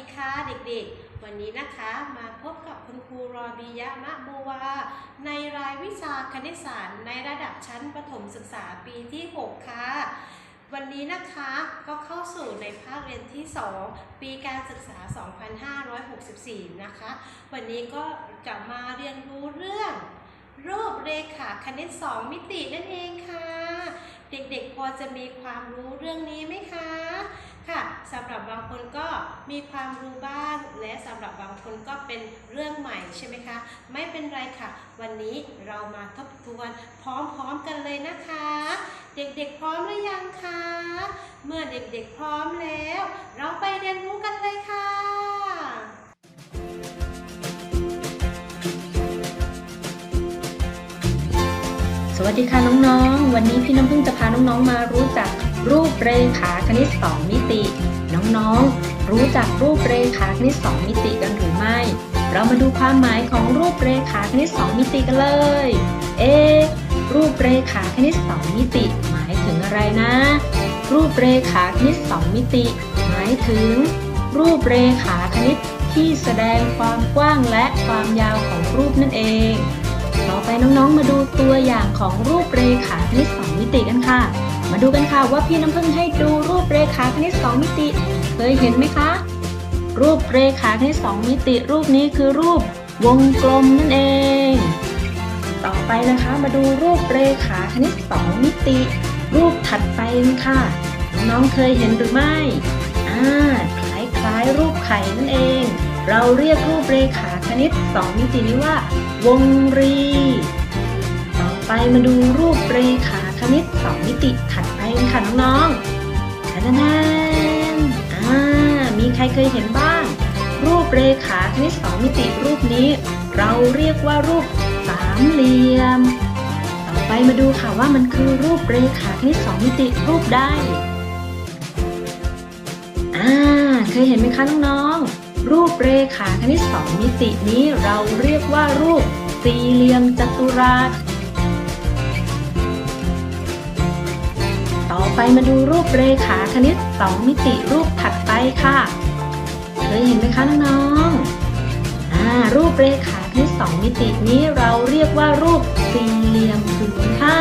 ดีค่ะเด็กๆ วันนี้นะคะมาพบกับคุณครูรอบียะมะบูวา ในรายวิชาคณิตศาสตร์ในระดับชั้นประถมศึกษาปีที่ 6 ค่ะ วันนี้นะคะก็เข้าสู่ในภาคเรียนที่ 2 ปีการศึกษา 2564 นะคะ วันนี้ก็จะมาเรียนรู้เรื่องรูปเรขาคณิต 2 มิตินั่นเองค่ะ เด็กๆพอจะมีความรู้เรื่องนี้ไหมคะค่ะ สำหรับบางคนก็มีความรู้บ้างและสำหรับบางคนก็เป็นเรื่องใหม่ใช่ไหมคะ ไม่เป็นไรค่ะ วันนี้เรามาทบทวนพร้อมๆกันเลยนะคะ เด็กๆพร้อมหรือยังคะ เมื่อเด็กๆพร้อมแล้ว เราไปเรียนรู้กันเลยค่ะสวัสดีค่ะน้องๆ วันนี้พี่น้ำพึ่งจะพาน้องๆ มารู้จัก รูปเรขาคณิต 2 มิติ น้องๆ รู้จักรูปเรขาคณิต 2 มิติกันหรือไม่ เรามาดูความหมายของรูปเรขาคณิต 2 มิติกันเลย เอ รูปเรขาคณิต 2 มิติ หมายถึงอะไรนะ รูปเรขาคณิต 2 มิติ หมายถึง รูปเรขาคณิตที่แสดงความกว้างและความยาวของรูปนั่นเอง ต่อไปน้องๆ มาดูตัวอย่างของรูปเรขาคณิต 2 มิติกันค่ะ มาดูกันค่ะว่าพี่น้ำพึ่งให้ดูรูปเรขาคณิต 2 มิติ เคยเห็นไหมคะ รูปเรขาคณิต 2 มิติ รูปนี้คือรูปวงกลมนั่นเอง ต่อไปนะคะมาดูรูปเรขาคณิต 2 มิติ รูปถัดไปค่ะ น้องเคยเห็นหรือไม่อ่าคล้ายๆรูปไข่นั่นเอง เราเรียกรูปเรขาคณิต 2 มิตินี้ว่า วงรี ต่อไปมาดูรูปเรขาคณิต ติถัดไปกันค่ะน้องๆทะนานอ่า มีใครเคยเห็นบ้าง รูปเรขาคณิต2มิติรูปนี้ เราเรียกว่ารูปสามเหลี่ยม ต่อไปมาดูค่ะว่ามันคือรูปเรขาคณิต2มิติรูปใดอ่า เคยเห็นไหมคะน้องๆ รูปเรขาคณิต2มิตินี้เราเรียกว่ารูปสี่เหลี่ยมจัตุรัส ไปมาดูรูปเรขาคณิต 2 มิติรูปถัดไปค่ะ เคยเห็นไหมคะน้องๆอ่ารูปเรขาคณิต 2 มิตินี้เราเรียกว่ารูปสี่เหลี่ยมผืนผ้า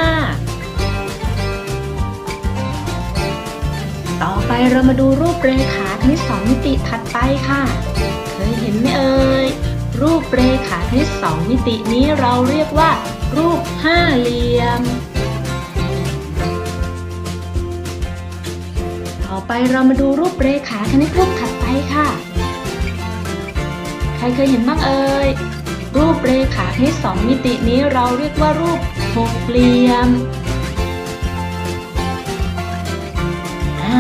ต่อไปเรามาดูรูปเรขาคณิต 2 มิติถัดไปค่ะ เคยเห็นไหมเอ่ยรูปเรขาคณิต 2 มิตินี้เราเรียกว่า รูปห้าเหลี่ยม อไปเรามาดูรูปเรขาคณิตรูปถัดไปค่ะ ใครเคยเห็นบ้างเอ่ย รูปเรขาคณิต2มิตินี้เราเรียกว่ารูปหกเหลี่ยมอ่า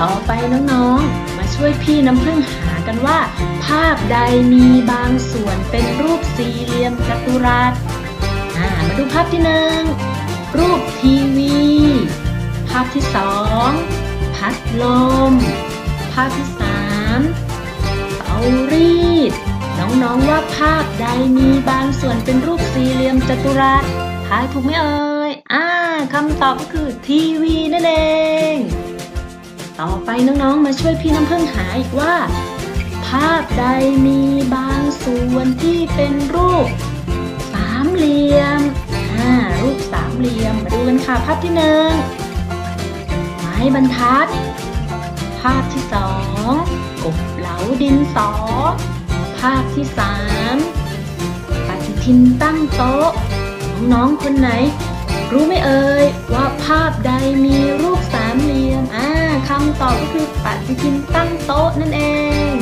ต่อไปน้องๆ มาช่วยพี่น้ำพึ่งหากันว่า ภาพใดมีบางส่วนเป็นรูปสี่เหลี่ยมจัตุรัสอ่ามาดูภาพที่หนึ่งรูปทีวี ภาพที่สอง พัดลม ภาพที่สามเตารีด น้องๆว่าภาพใดมีบางส่วนเป็นรูปสี่เหลี่ยมจัตุรัสทายถูกไหมเอ่ยอ่าคำตอบก็คือทีวีนั่นเอง ต่อไปน้องๆมาช่วยพี่น้ำพึ่งหาอีกว่า ภาพใดมีบางส่วนที่เป็นรูปสามเหลี่ยมอ่ารูปสามเหลี่ยมมาดูกันค่ะภาพที่หนึ่ง ม้บรรทัด ภาพที่สองกบเหลาดินสอ ภาพที่สามปฏิทินตั้งโต๊ะ น้องๆคนไหน รู้ไหมเอ่ยว่าภาพใดมีรูปสามเหลี่ยมอ่าคำตอบก็คือปฏิทินตั้งโต๊ะนั่นเอง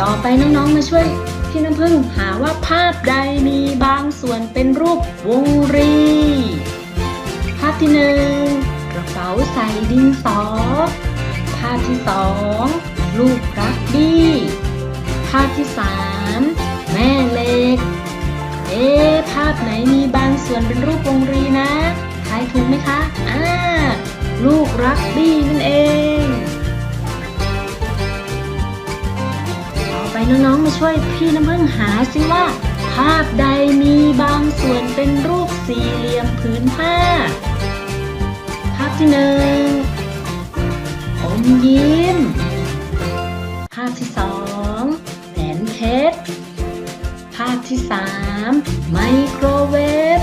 ต่อไปน้องๆ มาช่วย พี่น้ำพึ่งหาว่าภาพใดมีบางส่วนเป็นรูปวงรี ภาพที่หนึ่งกระเป๋าใส่ดินสอ ภาพที่สองลูกรักบี้ ภาพที่สามแม่เล็ก เอ๊ภาพไหนมีบางส่วนเป็นรูปวงรีนะทายถูกไหมคะ อ่า ลูกรักบี้นั่นเอง ไปน้องๆมาช่วยพี่น้ำพึ่งหาสิว่า ภาพใดมีบางส่วนเป็นรูปสี่เหลี่ยมผืนผ้า ภาพที่หนึ่งอมยิ้ม ภาพที่สองแหวนเพชร ภาพที่สามไมโครเวฟ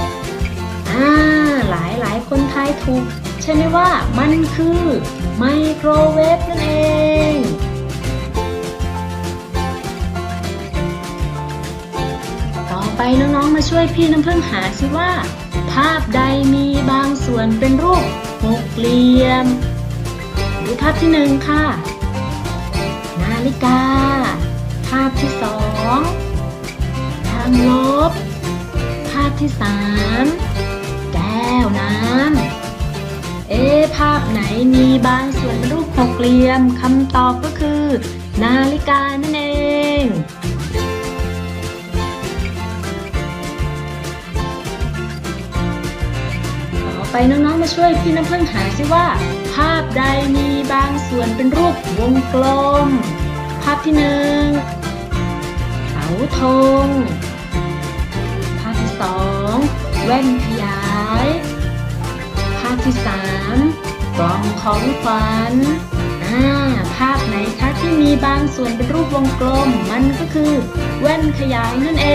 อ่า หลายหลายคนทายถูกใช่ไหมว่ามันคือไมโครเวฟนั่นเอง น้องๆ มาช่วยพี่น้ำพึ่งหาสิว่า ภาพใดมีบางส่วนเป็นรูปหกเหลี่ยม ดูภาพที่หนึ่งค่ะ นาฬิกา ภาพที่สองทางลบ ภาพที่สามแก้วน้ำ เอ๊ภาพไหนมีบางส่วนเป็นรูปหกเหลี่ยมคำตอบก็คือ นาฬิกานั่นเอง น้องๆ มาช่วยพี่น้ำพึ่งหาซิว่า ภาพใดมีบางส่วนเป็นรูปวงกลม ภาพที่หนึ่งเสาธง ภาพที่สองแว่นขยาย ภาพที่สามกล่องของขวัญอ่าภาพไหนคะที่มีบางส่วนเป็นรูปวงกลม มันก็คือ แว่นขยายนั่นเอ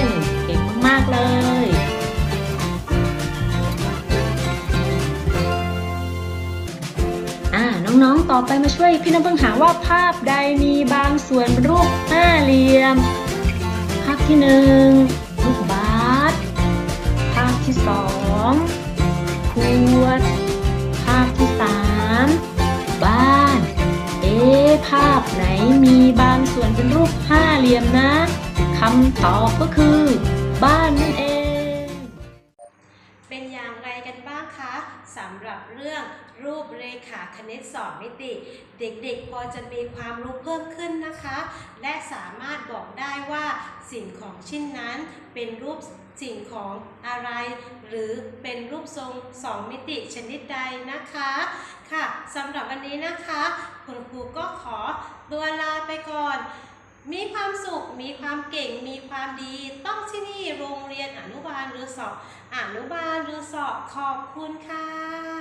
ง เก่งมากๆเลย น้องๆ ต่อไปมาช่วยพี่น้ำพึ่งหาว่าภาพใดมีบางส่วนเป็นรูปห้าเหลี่ยม ภาพที่หนึ่งลูกบาสภาพที่สองขวด ภาพที่สามบ้าน เอ๊ภาพไหนมีบางส่วนเป็นรูปห้าเหลี่ยมนะคำตอบก็คือ บ้านนั่นเอง รับเรื่องรูปเรขาคณิตสองมิติ เด็กๆ พอจะมีความรู้เพิ่มขึ้นนะคะ และสามารถบอกได้ว่าสิ่งของชิ้นนั้นเป็นรูปสิ่งของอะไร หรือเป็นรูปทรงสองมิติชนิดใดนะคะค่ะสำหรับวันนี้นะคะ คุณครูก็ขอตัวลาไปก่อนมีความสุข มีความเก่ง มีความดี ต้องที่นี่โรงเรียนอนุบาลหรือสอบอนุบาลหรือสอบขอบคุณค่ะ